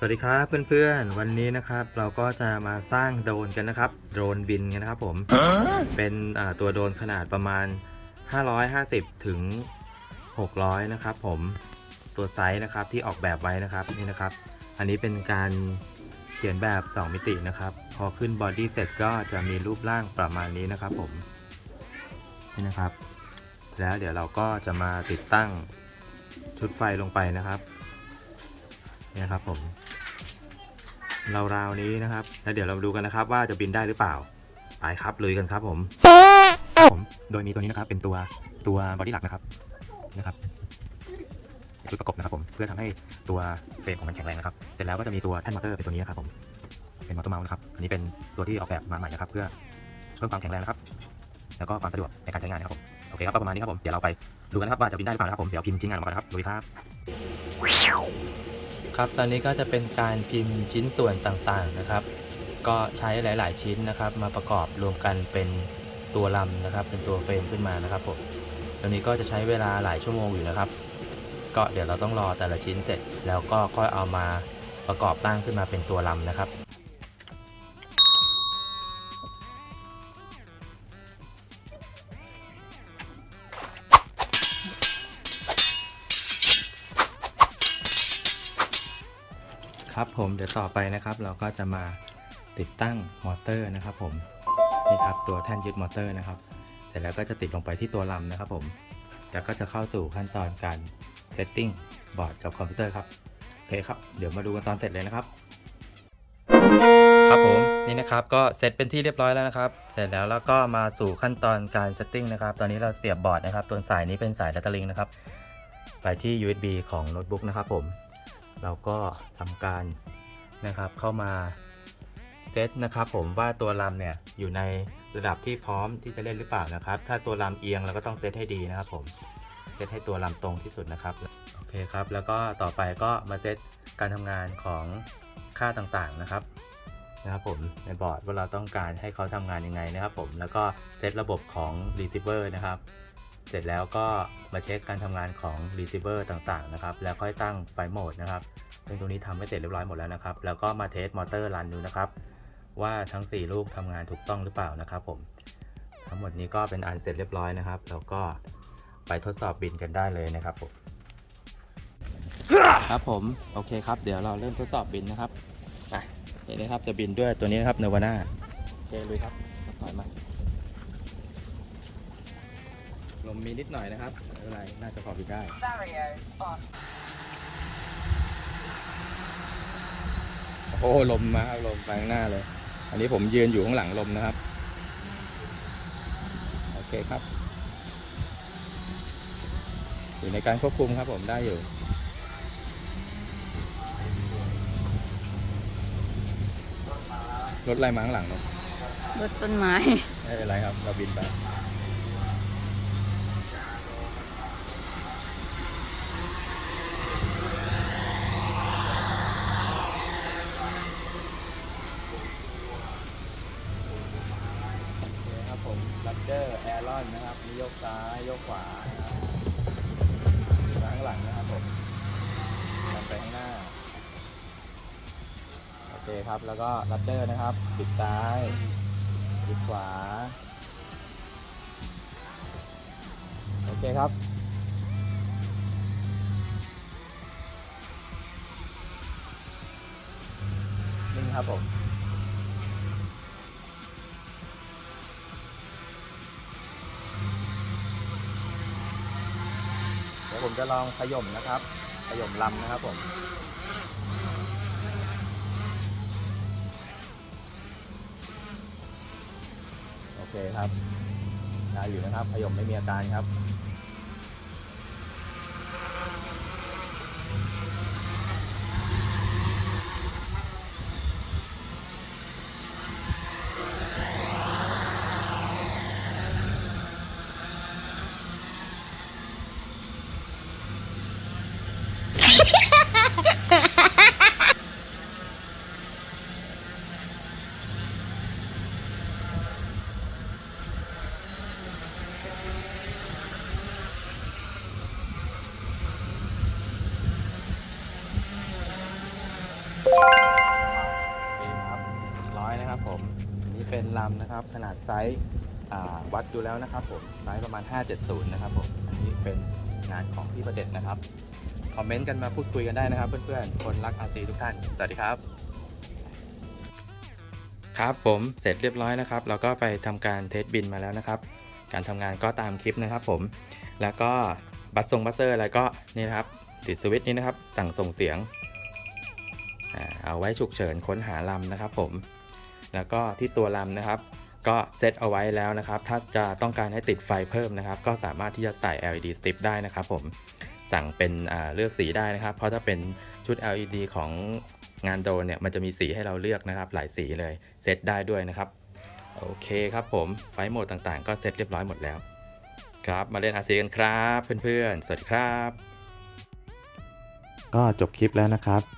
สวัสดีครับเพื่อนๆ วันนี้นะครับเราก็จะมาสร้างโดรนกันนะครับ โดรนบินกันนะครับผม เป็นอ่าตัวโดรนขนาดประมาณ 550 ถึง 600 นะครับผมตัวไซส์นะครับที่ออกแบบไว้นะครับนี่นะครับ อันนี้เป็นการเขียนแบบ 2 มิตินะครับ พอขึ้นบอดี้เสร็จก็จะมีรูปร่างประมาณนี้นะครับผมนี่นะครับ แล้วเดี๋ยวเราก็จะมาติดตั้งชุดไฟลงไปนะครับนี่นะครับผม ราวๆนี้นะครับ แล้วเดี๋ยวเราดูกันนะครับ ว่าจะบินได้หรือเปล่า ไปครับลุยกันครับ ผมผมโดยมีตัวนี้นะครับ เป็นตัวตัวบอดี้หลักนะครับนะครับชุดประกบนะครับผมเพื่อทำให้ตัวเฟรมของมันแข็งแรงนะครับ เสร็จแล้วก็จะมีตัวแท่นมอเตอร์เป็นตัวนี้นะครับผมเป็นมอเตอร์เมาส์นะครับอันนี้เป็นตัวที่ออกแบบมาใหม่นะครับ เพื่อเพิ่มความแข็งแรงนะครับ แล้วก็ความสะดวกในการใช้งานนะครับผมโอเคครับก็ประมาณนี้ครับผมเดี๋ยวเราไปดูกันนะครับว่าจะบินได้หรือเปล่านะครับผมเดี๋ยวพิมพ์ชิ้นงานออกมานครับลุยครับ ครับตอนนี้ก็จะเป็นการพิมพ์ชิ้นส่วนต่างๆนะครับ ก็ใช้หลาย ๆ ชิ้นนะครับ มาประกอบรวมกันเป็นตัวลำนะครับ เป็นตัวเฟรมขึ้นมานะครับผมตรงนี้ก็จะใช้เวลาหลายชั่วโมงอยู่นะครับ ก็เดี๋ยวเราต้องรอแต่ละชิ้นเสร็จ แล้วก็ค่อยเอามาประกอบตั้งขึ้นมาเป็นตัวลำนะครับ ครับผมเดี๋ยวต่อไปนะครับ เราก็จะมาติดตั้งมอเตอร์นะครับ ผมนี่ครับตัวแท่นยึดมอเตอร์นะครับ เสร็จแล้วก็จะติดลงไปที่ตัวลำนะครับ ผมแล้วก็จะเข้าสู่ขั้นตอนการเซตติ้งบอร์ดกับคอมพิวเตอร์ครับโอเคครับเดี๋ยวมาดูกันตอนเสร็จเลยนะครับ ครับผมนี่นะครับก็เสร็จเป็นที่เรียบร้อยแล้วนะครับเสร็จแล้วแล้วก็มาสู่ขั้นตอนการเซตติ้งนะครับ ตอนนี้เราเสียบบอร์ดนะครับตัวสายนี้เป็นสายดัตเตอร์ลิงนะครับไปที่ USB ของโน้ตบุ๊กนะครับผม เราก็ทำการนะครับเข้ามาเซตนะครับผมว่าตัวลำเนี่ยอยู่ในระดับที่พร้อมที่จะเล่นหรือเปล่านะครับ ถ้าตัวลำเอียงเราก็ต้องเซตให้ดีนะครับผมเซตให้ตัวลำตรงที่สุดนะครับโอเคครับ แล้วก็ต่อไปก็มาเซตการทำงานของค่าต่างๆนะครับนะครับผมในบอร์ดว่าเราต้องการให้เขาทำงานยังไงนะครับผมแล้วก็เซตระบบของ receiver นะครับ เสร็จแล้วก็มาเช็คการทำงานของ receiver ต่างๆนะครับ แล้วค่อยตั้งไฟโหมดนะครับ ซึ่งตรงนี้ทำให้เสร็จเรียบร้อยหมดแล้วนะครับ แล้วก็มาเทสมอเตอร์รันดูนะครับ ว่าทั้ง 4 ลูกทำงานถูกต้องหรือเปล่านะครับผม ทั้งหมดนี้ก็เป็นอันเสร็จเรียบร้อยนะครับ แล้วก็ไปทดสอบบินกันได้เลยนะครับผม ครับผม โอเคครับ เดี๋ยวเราเริ่มทดสอบบินนะครับอะนี่นะครับจะบินด้วยตัวนี้นะครับเนวาน่าโอเคลุยครับถอยมา ลมมีนิดหน่อยนะครับไม่เป็นไรน่าจะพอบินได้ Barrier on. โอ้ลมมาครับลมไปข้างหน้าเลย อันนี้ผมยืนอยู่ข้างหลังลมนะครับ โอเคครับ อยู่ในการควบคุมครับผมได้อยู่ รถอะไรมาข้างหลังเนาะรถต้นไม้ ไม่เป็นไรครับ เราบินไปโอเคครับผมลัด เดอร์แอรอนนะครับมียกซ้ายโยกขวานะครับดูข้างหลังนะครับผมทำไปข้างหน้าโอเคครับแล้วก็ลัดเดอร์นะครับปิดซ้ายปิดขวาโอเคครับ ดี๋ยวผมจะลองขย่มนะครับขย่มลำนะครับผมโอเคครับได้อยู่นะครับขย่มไม่มีอาการครับ เป็นลำนะครับ ขนาดไซส์วัดดูแล้วนะครับผมไซส์ประมาณ 570 นะครับผม อันนี้เป็นงานของพี่ประเด็จนะครับ คอมเมนต์กันมาพูดคุยกันได้นะครับ เพื่อนๆ คนรักอาซีทุกท่าน สวัสดีครับ ครับผมเสร็จเรียบร้อยนะครับ เราก็ไปทำการเทสบินมาแล้วนะครับ การทำงานก็ตามคลิปนะครับผม แล้วก็บัตรทรงบัสเซอร์อะไรก็นี่นะครับติดสวิตช์นี้นะครับ สั่งส่งเสียง เอาไว้ฉุกเฉินค้นหาลำนะครับผม แล้วก็ที่ตัวลำนะครับ ก็เซตเอาไว้แล้วนะครับ ถ้าจะต้องการให้ติดไฟเพิ่มนะครับ ก็สามารถที่จะใส่ LED strip ได้นะครับผมสั่งเป็นเลือกสีได้นะครับ เพราะถ้าเป็นชุด LED ของงานโดนเนี่ยมันจะมีสีให้เราเลือกนะครับ หลายสีเลยเซตได้ด้วยนะครับโอเคครับผมไฟโหมดต่างๆ ก็เซตเรียบร้อยหมดแล้วครับมาเล่น RC กันครับเพื่อนๆ สวัสดีครับ ก็จบคลิปแล้วนะครับ